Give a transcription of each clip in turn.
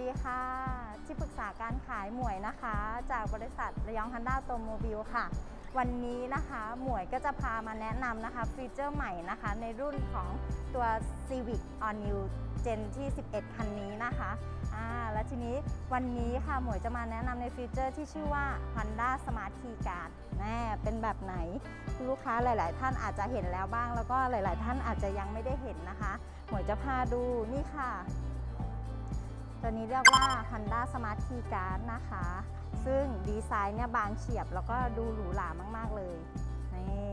ดีค่ะ ที่ปรึกษาการขายหมวยนะคะ จากบริษัทระยองฮันด้าโตโมบิลค่ะ วันนี้นะคะหมวยก็จะพามาแนะนำนะคะฟีเจอร์ใหม่นะคะ ในรุ่นของตัว Civic All New Gen ที่ 11 คันนี้นะคะอ่าและทีนี้วันนี้ค่ะหมวยจะมาแนะนำในฟีเจอร์ที่ชื่อว่า Honda Smart Key Card แน่เป็นแบบไหนลูกค้าหลาย ๆ ท่านอาจจะเห็นแล้วบ้าง แล้วก็หลาย ๆ ท่านอาจจะยังไม่ได้เห็นนะคะ หมวยจะพาดูนี่ค่ะ ตัวนี้เรียกว่า Honda Smart Key Card นะคะ ซึ่งดีไซน์เนี่ยบางเฉียบแล้วก็ดูหรูหรามาก ๆ เลย นี่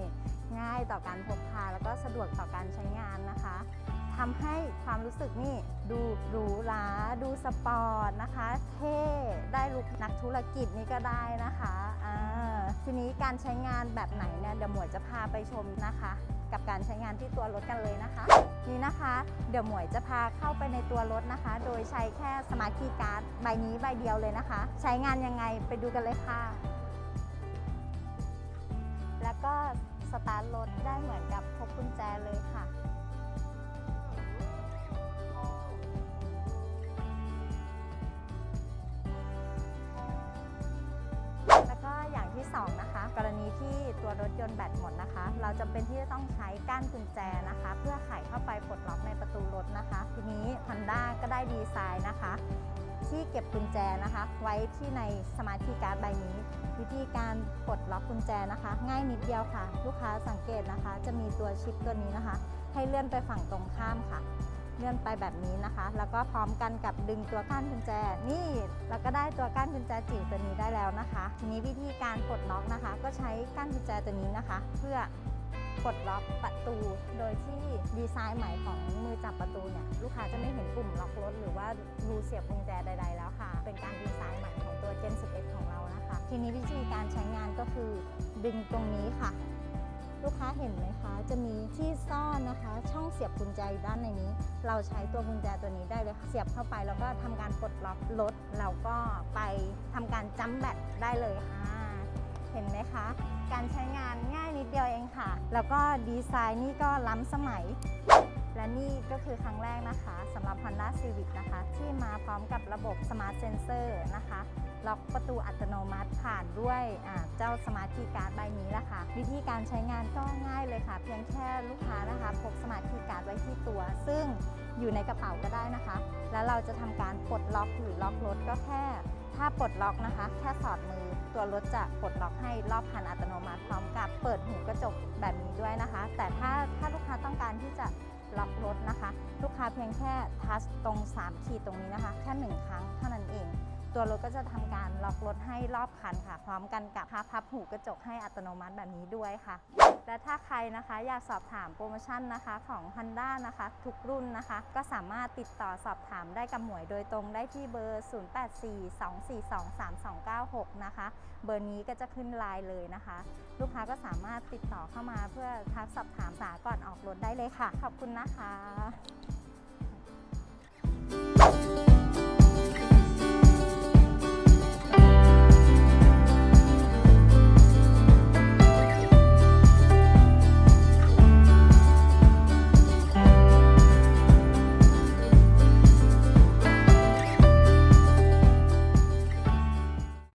ง่ายต่อการพกพาแล้วก็สะดวกต่อการใช้งานนะคะ ทำให้ความรู้สึกนี่ดูหรูหรา ดูสปอร์ตนะคะ เท่ ได้ลุกนักธุรกิจนี่ก็ได้นะคะ ทีนี้การใช้งานแบบไหนเนี่ยเดี๋ยวหมวยจะพาไปชมนะคะ กับการใช้งานที่ตัวรถกันเลยนะคะ นี่นะคะ เดี๋ยวหมวยจะพาเข้าไปในตัวรถนะคะ โดยใช้แค่สมาร์ทคีย์การ์ดใบนี้ใบเดียวเลยนะคะ ใช้งานยังไงไปดูกันเลยค่ะ แล้วก็สตาร์ทรถได้เหมือนกับพกกุญแจเลยค่ะ นแบตหมดนะคะ เราจำเป็นที่จะต้องใช้ก้านกุญแจนะคะ เพื่อไขเข้าไปปลดล็อกในประตูรถนะคะ ทีนี้ Honda ก็ได้ดีไซน์นะคะ ที่เก็บกุญแจนะคะ ไว้ที่ในสมาร์ทคีย์การ์ดใบนี้ วิธีการปลดล็อกกุญแจนะคะ ง่ายนิดเดียวค่ะ ลูกค้าสังเกตนะคะ จะมีตัวชิปตัวนี้นะคะ ให้เลื่อนไปฝั่งตรงข้ามค่ะ เลื่อนไปแบบนี้นะคะ แล้วก็พร้อมกันกับดึงตัวก้านกุญแจ นี่แล้วก็ได้ตัวก้านกุญแจจิ๋วตัวนี้ได้แล้วนะคะ ทีนี้วิธีการปลดล็อกนะคะ ก็ใช้ก้านกุญแจตัวนี้นะคะ เพื่อปลดล็อกประตู โดยที่ดีไซน์ใหม่ของมือจับประตูเนี่ยลูกค้าจะไม่เห็นปุ่มล็อกรถหรือว่ารูเสียบกุญแจใด ๆ แล้วค่ะ เป็นการดีไซน์ใหม่ของตัว Gen 11 ของเรานะคะ ทีนี้วิธีการใช้งานก็คือดึงตรงนี้ค่ะ ลูกค้าเห็นไหมคะ จะมีที่ซ่อนนะคะ ช่องเสียบกุญแจอยู่ด้านในนี้ เราใช้ตัวกุญแจตัวนี้ได้เลยเสียบเข้าไปแล้วก็ทำการปลดล็อกรถแล้วก็ไปทำการจัมแบตได้เลยค่ะเห็นไหมคะ การใช้งานง่ายนิดเดียวเองค่ะ แล้วก็ดีไซน์นี่ก็ล้ำสมัย และนี่ก็คือครั้งแรกนะคะสำหรับ Honda Civic นะคะ ที่มาพร้อมกับระบบ Smart Sensor นะคะ ล็อกประตูอัตโนมัติผ่านด้วยเจ้าสมาร์ทคีย์การ์ดใบนี้แหละค่ะ วิธีการใช้งานก็ง่ายเลยค่ะ เพียงแค่ลูกค้านะคะ พกสมาร์ทคีย์การ์ดไว้ที่ตัว ซึ่งอยู่ในกระเป๋าก็ได้นะคะ แล้วเราจะทำการปลดล็อกหรือล็อกรถก็แค่ ถ้าปลดล็อกนะคะ แค่สอดมือตัวรถจะปลดล็อกให้รอบคันอัตโนมัติพร้อมกับเปิดหูกระจกแบบนี้ด้วยนะคะ แต่ถ้าถ้าลูกค้าต้องการที่จะ ล็อกรถนะคะ ลูกค้าเพียงแค่ทัชตรง 3 ขีดตรงนี้นะคะ แค่หนึ่งครั้งเท่านั้นเอง ตัวรถก็จะทำการล็อกรถให้รอบคันค่ะ พร้อมกันกับพับพับหูกระจกให้อัตโนมัติแบบนี้ด้วยค่ะ และถ้าใครนะคะอยากสอบถามโปรโมชั่นนะคะของ Honda นะคะ ทุกรุ่นนะคะ ก็สามารถติดต่อสอบถามได้กับหมวยโดยตรงได้ที่เบอร์ 0842423296 นะคะ เบอร์นี้ก็จะขึ้นไลน์เลยนะคะ ลูกค้าก็สามารถติดต่อเข้ามาเพื่อทักสอบถามสาก่อนออกรถได้เลยค่ะ ขอบคุณนะคะ